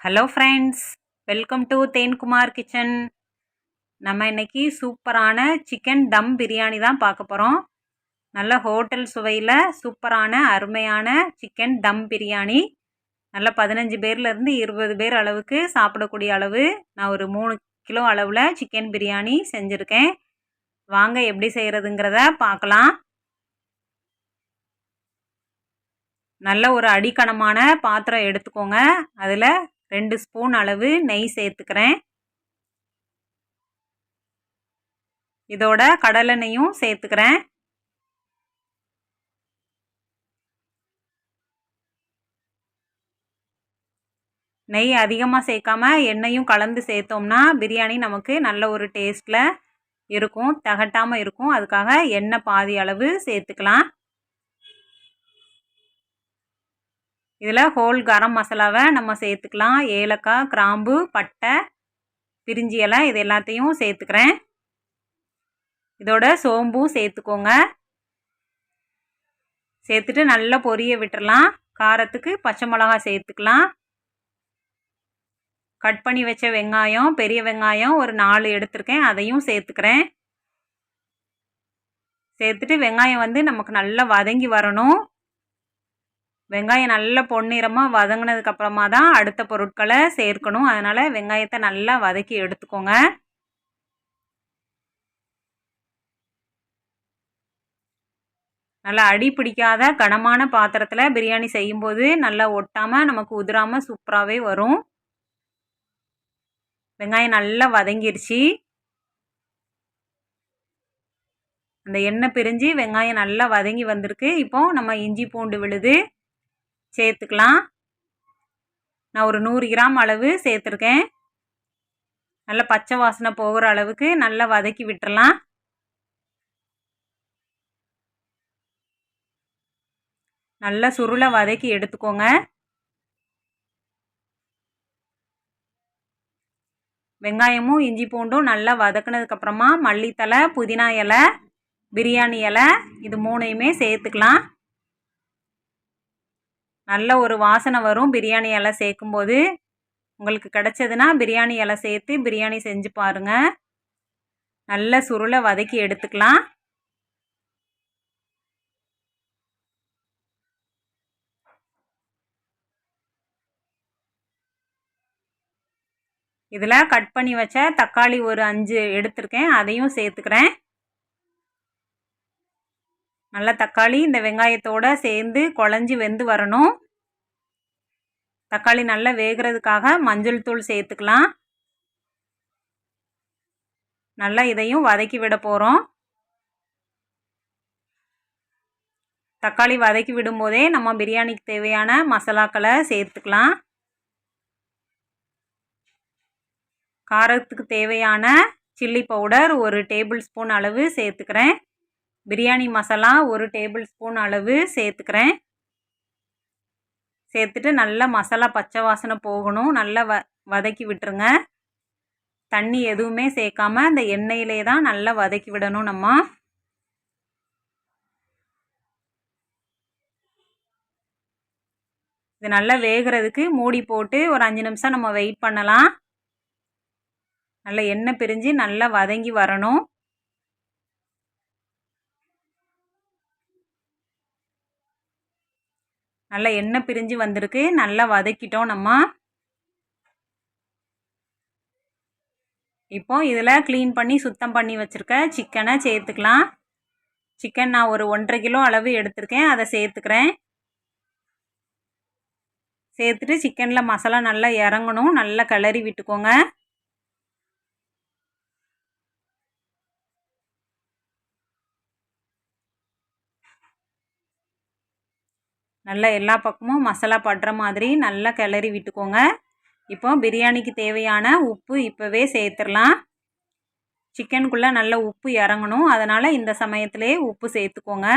Hello friends welcome to Thenkumar kitchen நம்ம இன்னைக்கு சூப்பரான சிக்கன் தம் பிரியாணி தான் பார்க்க போகிறோம் நல்ல ஹோட்டல் சுவையில் சூப்பரான அருமையான சிக்கன் தம் பிரியாணி நல்ல பதினஞ்சு பேர்லேருந்து இருபது பேர் அளவுக்கு சாப்பிடக்கூடிய அளவு. நான் ஒரு மூணு கிலோ அளவில் சிக்கன் பிரியாணி செஞ்சுருக்கேன். வாங்க எப்படி செய்கிறதுங்கிறத பார்க்கலாம். நல்ல ஒரு அடிக்கணமான பாத்திரம் எடுத்துக்கோங்க. அதில் ரெண்டு ஸ்பூன் அளவு நெய் சேர்த்துக்கிறேன். இதோட கடலெண்ணெயும் சேர்த்துக்கிறேன். நெய் அதிகமாக சேர்க்காம எண்ணெயும் கலந்து சேர்த்தோம்னா பிரியாணி நமக்கு நல்ல ஒரு டேஸ்ட்டில் இருக்கும் தகட்டாமல் இருக்கும். அதுக்காக எண்ணெய் பாதி அளவு சேர்த்துக்கலாம். இதில் ஹோல் கரம் மசாலாவை நம்ம சேர்த்துக்கலாம். ஏலக்காய் கிராம்பு பட்டை பிரிஞ்சி இலை இது எல்லாத்தையும் சேர்த்துக்கிறேன். இதோட சோம்பும் சேர்த்துக்கோங்க. சேர்த்துட்டு நல்லா பொரிய விட்டுறலாம். காரத்துக்கு பச்சை மிளகா சேர்த்துக்கலாம். கட் பண்ணி வச்ச வெங்காயம் பெரிய வெங்காயம் ஒரு நாலு எடுத்திருக்கேன். அதையும் சேர்த்துக்கிறேன். சேர்த்துட்டு வெங்காயம் வந்து நமக்கு நல்லா வதங்கி வரணும். வெங்காயம் நல்லா பொன்னிறமாக வதங்கினதுக்கு அப்புறமா தான் அடுத்த பொருட்களை சேர்க்கணும். அதனால் வெங்காயத்தை நல்லா வதக்கி எடுத்துக்கோங்க. நல்லா அடி பிடிக்காத கனமான பாத்திரத்தில் பிரியாணி செய்யும்போது நல்லா ஒட்டாமல் நமக்கு உதிராமல் சூப்பராகவே வரும். வெங்காயம் நல்லா வதங்கிருச்சு. அந்த எண்ணெய் பிரிஞ்சு வெங்காயம் நல்லா வதங்கி வந்திருக்கு. இப்போ நம்ம இஞ்சி பூண்டு விழுது சேர்த்துக்கலாம். நான் ஒரு நூறு கிராம் அளவு சேர்த்துருக்கேன். நல்லா பச்சை வாசனை போகிற அளவுக்கு நல்லா வதக்கி விட்டுறலாம். நல்லா சுருளை வதக்கி எடுத்துக்கோங்க. வெங்காயமும் இஞ்சி பூண்டும் நல்லா வதக்குனதுக்கப்புறமா மல்லித்தலை புதினா இலை பிரியாணி இலை இது மூணையுமே சேர்த்துக்கலாம். நல்ல ஒரு வாசனை வரும். பிரியாணி இலை சேர்க்கும்போது உங்களுக்கு கிடச்சதுன்னா பிரியாணி இலை சேர்த்து பிரியாணி செஞ்சு பாருங்கள் நல்ல சுருளை வதக்கி எடுத்துக்கலாம். இதில் கட் பண்ணி வச்ச தக்காளி ஒரு அஞ்சு எடுத்திருக்கேன். அதையும் சேர்த்துக்கிறேன். நல்லா தக்காளி இந்த வெங்காயத்தோடு சேர்ந்து குழஞ்சி வெந்து வரணும். தக்காளி நல்லா வேகிறதுக்காக மஞ்சள் தூள் சேர்த்துக்கலாம். நல்லா இதையும் வதக்கி விட போகிறோம் தக்காளி வதக்கி விடும்போதே நம்ம பிரியாணிக்கு தேவையான மசாலாக்களை சேர்த்துக்கலாம். காரத்துக்கு தேவையான சில்லி பவுடர் ஒரு டேபிள் ஸ்பூன் அளவு சேர்த்துக்கிறேன். பிரியாணி மசாலா ஒரு டேபிள் ஸ்பூன் அளவு சேர்த்துக்கிறேன். சேர்த்துட்டு நல்லா மசாலா பச்சை வாசனை போகணும். நல்லா வ வதக்கி விட்டுருங்க. தண்ணி எதுவுமே சேர்க்காம அந்த எண்ணெயிலே தான் நல்லா வதக்கி விடணும் நம்ம. இது நல்லா வேகிறதுக்கு மூடி போட்டு ஒரு அஞ்சு நிமிஷம் நம்ம வெயிட் பண்ணலாம். நல்லா எண்ணெய் பிரிஞ்சு நல்லா வதங்கி வரணும். நல்லா எண்ணெய் பிரிஞ்சு வந்திருக்கு. நல்லா வதக்கிட்டோம் நம்ம. இப்போ இதில் க்ளீன் பண்ணி சுத்தம் பண்ணி வச்சுருக்க சிக்கனை சேர்த்துக்கலாம். சிக்கன் நான் ஒரு ஒன்றரை கிலோ அளவு எடுத்திருக்கேன். அதை சேர்த்துக்கிறேன். சேர்த்துட்டு சிக்கனில் மசாலா நல்லா இறங்கணும். நல்லா கிளறி விட்டுக்கோங்க. நல்லா எல்லா பக்கமும் மசாலா படுற மாதிரி நல்லா கிளறி விட்டுக்கோங்க. இப்போ பிரியாணிக்கு தேவையான உப்பு இப்போவே சேர்த்துடலாம். சிக்கனுக்குள்ளே நல்ல உப்பு இறங்கணும். அதனால் இந்த சமயத்திலே உப்பு சேர்த்துக்கோங்க.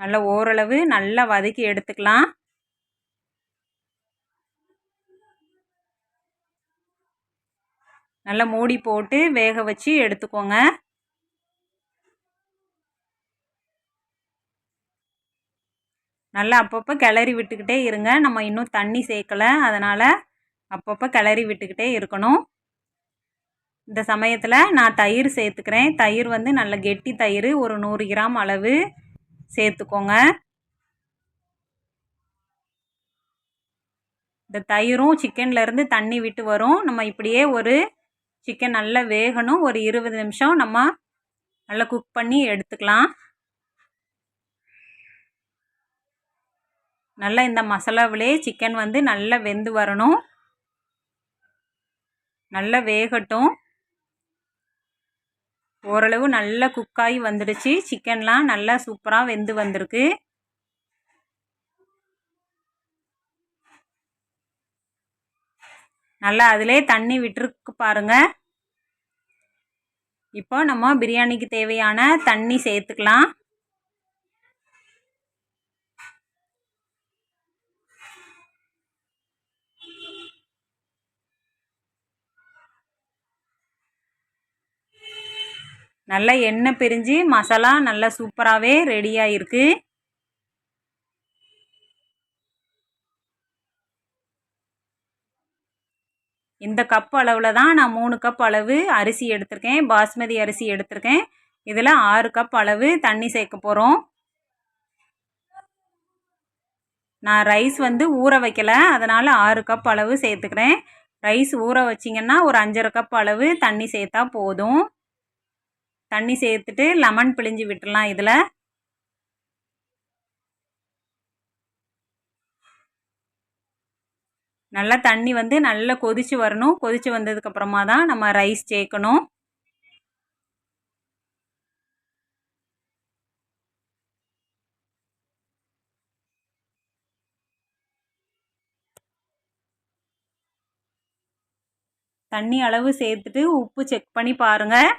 நல்லா ஓரளவு நல்லா வதக்கி எடுத்துக்கலாம். நல்லா மூடி போட்டு வேக வச்சு எடுத்துக்கோங்க. நல்லா அப்பப்போ கிளறி விட்டுக்கிட்டே இருங்க. நம்ம இன்னும் தண்ணி சேர்க்கலை. அதனால் அப்பப்போ கிளறி விட்டுக்கிட்டே இருக்கணும். இந்த சமயத்தில் நான் தயிர் சேர்த்துக்கிறேன். தயிர் வந்து நல்ல கெட்டி தயிர் ஒரு நூறு கிராம் அளவு சேர்த்துக்கோங்க. இந்த தயிரும் சிக்கன்லேருந்து தண்ணி விட்டு வரும். நம்ம இப்படியே ஒரு சிக்கன் நல்லா வேகணும். ஒரு இருபது நிமிஷம் நம்ம நல்லா குக் பண்ணி எடுத்துக்கலாம். நல்லா இந்த மசாலாவிலே சிக்கன் வந்து நல்லா வெந்து வரணும். நல்லா வேகட்டும். ஓரளவு நல்லா குக்காகி வந்துடுச்சு. சிக்கன்லாம் நல்லா சூப்பராக வெந்து வந்திருக்கு. நல்லா அதிலே தண்ணி விட்டுருக்கு பாருங்க. இப்போ நம்ம பிரியாணிக்கு தேவையான தண்ணி சேர்த்துக்கலாம். நல்லா எண்ணெய் பிரிஞ்சு மசாலா நல்லா சூப்பராகவே ரெடியாக இருக்குது இந்த கப் அளவில் தான் நான் மூணு கப் அளவு அரிசி எடுத்திருக்கேன். பாஸ்மதி அரிசி எடுத்திருக்கேன். இதில் ஆறு கப் அளவு தண்ணி சேர்க்க போகிறோம் நான் ரைஸ் வந்து ஊற வைக்கலை. அதனால் ஆறு கப் அளவு சேர்த்துக்கிறேன். ரைஸ் ஊற வச்சிங்கன்னா ஒரு அஞ்சரை கப் அளவு தண்ணி சேர்த்தா போதும். தண்ணி சேர்த்துட்டு லெமன் பிழிஞ்சு விட்டுடலாம் இதில். நல்லா தண்ணி வந்து நல்லா கொதித்து வரணும். கொதித்து வந்ததுக்கப்புறமா தான் நம்ம ரைஸ் சேர்க்கணும். தண்ணி அளவு சேர்த்துட்டு உப்பு செக் பண்ணி பாருங்கள்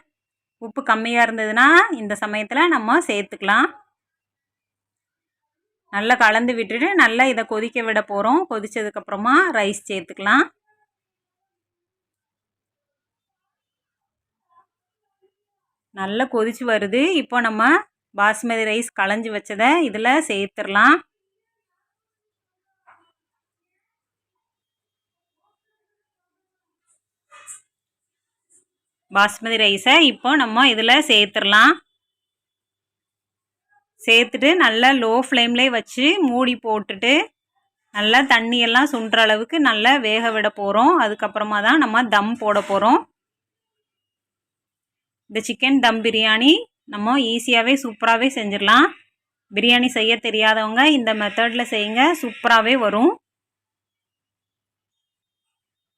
உப்பு கம்மியாக இருந்ததுன்னா இந்த சமயத்தில் நம்ம சேர்த்துக்கலாம். நல்லா கலந்து விட்டுட்டு நல்லா இதை கொதிக்க விட போகிறோம் கொதித்ததுக்கப்புறமா ரைஸ் சேர்த்துக்கலாம். நல்லா கொதிச்சு வருது. இப்போ நம்ம பாஸ்மதி ரைஸ் களைஞ்சி வச்சதை இதில் சேர்த்துடலாம். பாஸ்மதி ரைஸை இப்போ நம்ம இதில் சேர்த்துடலாம். சேர்த்துட்டு நல்லா லோ ஃப்ளேம்லேயே வச்சு மூடி போட்டுட்டு நல்லா தண்ணியெல்லாம் சுண்டுற அளவுக்கு நல்லா வேக விட போகிறோம் அதுக்கப்புறமா தான் நம்ம தம் போட போகிறோம் இந்த சிக்கன் தம் பிரியாணி நம்ம ஈஸியாகவே சூப்பராகவே செஞ்சிடலாம். பிரியாணி செய்ய தெரியாதவங்க இந்த மெத்தடில் செய்யுங்க சூப்பராகவே வரும்.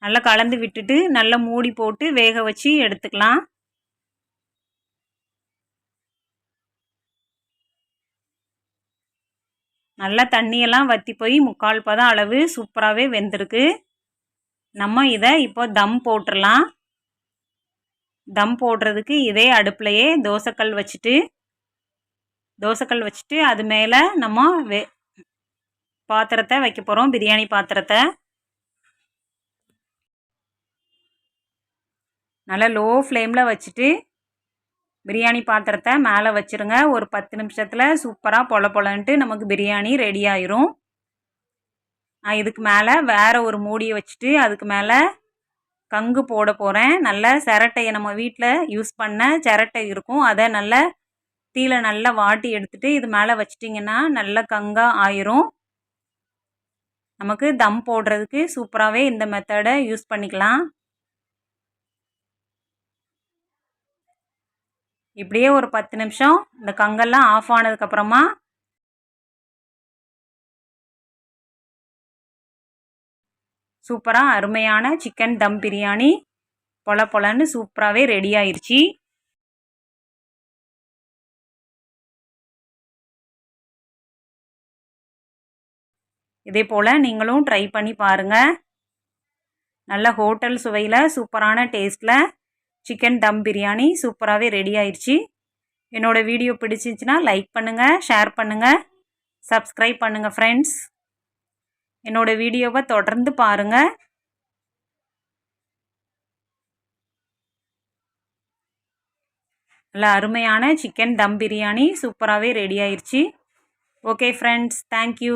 நல்லா கலந்து விட்டுட்டு நல்லா மூடி போட்டு வேக வச்சு எடுத்துக்கலாம். நல்லா தண்ணியெல்லாம் வற்றி போய் முக்கால் பதம் அளவு சூப்பராகவே வெந்திருக்கு. நம்ம இதை இப்போ தம் போட்டுடலாம் தம் போடுறதுக்கு இதே அடுப்புலையே தோசைக்கல் வச்சுட்டு தோசைக்கல் வச்சுட்டு அது மேலே நம்ம வெ பாத்திரத்தை வைக்க போகிறோம் பிரியாணி பாத்திரத்தை. நல்லா லோ ஃப்ளேமில் வச்சுட்டு பிரியாணி பாத்திரத்தை மேலே வச்சுருங்க. ஒரு பத்து நிமிஷத்தில் சூப்பராக பொல பொலன்ட்டு நமக்கு பிரியாணி ரெடி ஆயிரும். இதுக்கு மேலே வேறு ஒரு மூடியை வச்சுட்டு அதுக்கு மேலே கங்கு போட போகிறேன் நல்ல சிரட்டையை நம்ம வீட்டில் யூஸ் பண்ண சிரட்டை இருக்கும். அதை நல்லா தீல நல்லா வாட்டி எடுத்துகிட்டு இது மேலே வச்சிட்டிங்கன்னா நல்ல கங்காக ஆயிரும். நமக்கு தம் போடுறதுக்கு சூப்பராகவே இந்த மெத்தடை யூஸ் பண்ணிக்கலாம். இப்படியே ஒரு பத்து நிமிஷம் இந்த கங்கெல்லாம் ஆஃப் ஆனதுக்கப்புறமா சூப்பராக அருமையான சிக்கன் தம் பிரியாணி பொல பொலன்னு சூப்பராகவே ரெடி ஆயிடுச்சு இதே போல் நீங்களும் ட்ரை பண்ணி பாருங்கள் நல்ல ஹோட்டல் சுவையில் சூப்பரான டேஸ்ட்டில் சிக்கன் தம் பிரியாணி சூப்பராகவே ரெடி ஆயிடுச்சு என்னோடய வீடியோ பிடிச்சிருந்துச்சின்னா லைக் பண்ணுங்கள் ஷேர் பண்ணுங்கள் சப்ஸ்கிரைப் பண்ணுங்கள் ஃப்ரெண்ட்ஸ் என்னோடய வீடியோவை தொடர்ந்து பாருங்கள் நல்ல அருமையான சிக்கன் தம் பிரியாணி சூப்பராகவே ரெடி ஆயிடுச்சு ஓகே ஃப்ரெண்ட்ஸ் தேங்க்யூ